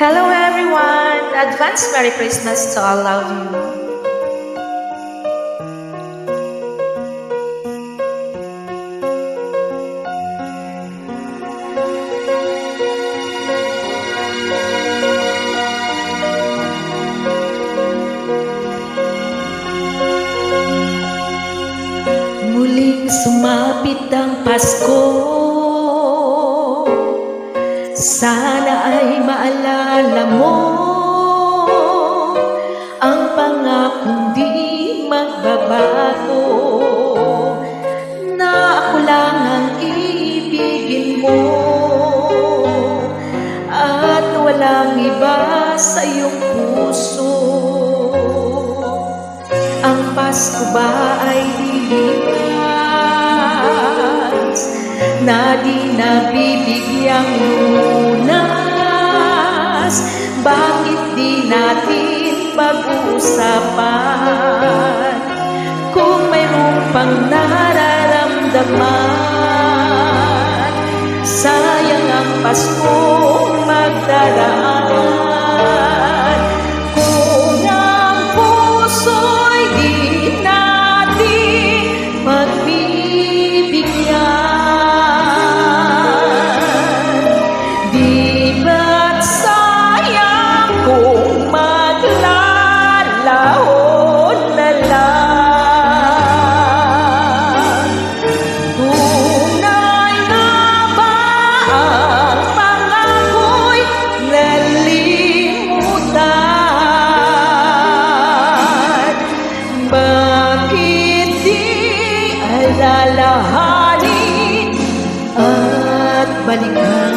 Hello everyone! Advance Merry Christmas to all of you. Muling sumapit ang Pasko Sana ay maalala mo Ang pangakong di magbabago. Na ako lang ang iibigin mo At walang iba sa iyong puso. Ang Pasko ba ay lilipas Na di nabibigyang lunas. Bakit di natin pag-uusapan? Kung mayroon pang nararamdaman Sayang ang Pasko magdaraan alalahanin at balikan?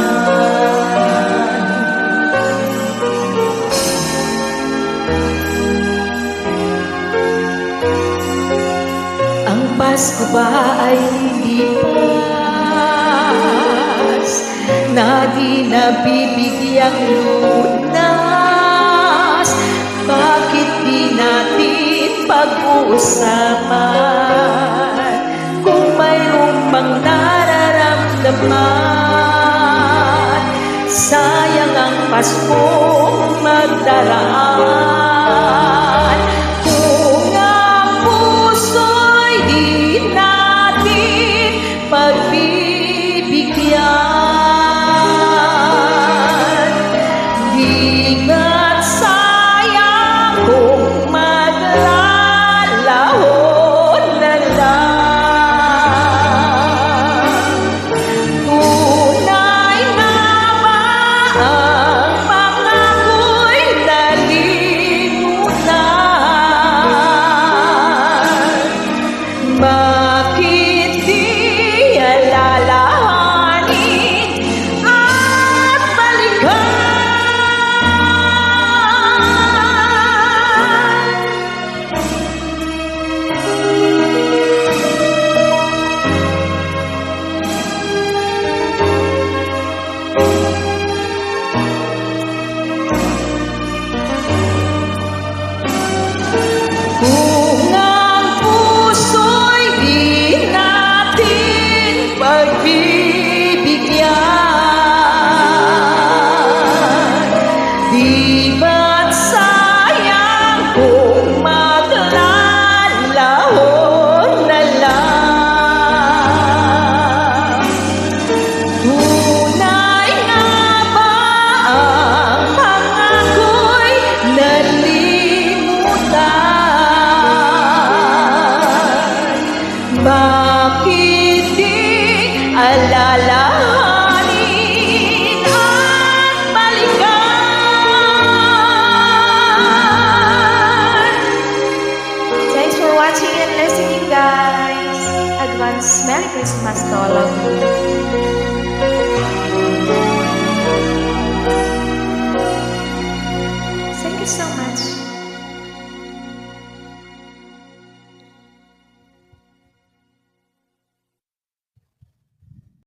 Ang Pasko ba ay lilipas Na di nabibigyang lunas. Bakit di natin pag-uusapan pang nararamdaman? Sayang ang Pasko magdaraan sayang Christmas. Merry Christmas to all of you. Thank you so much.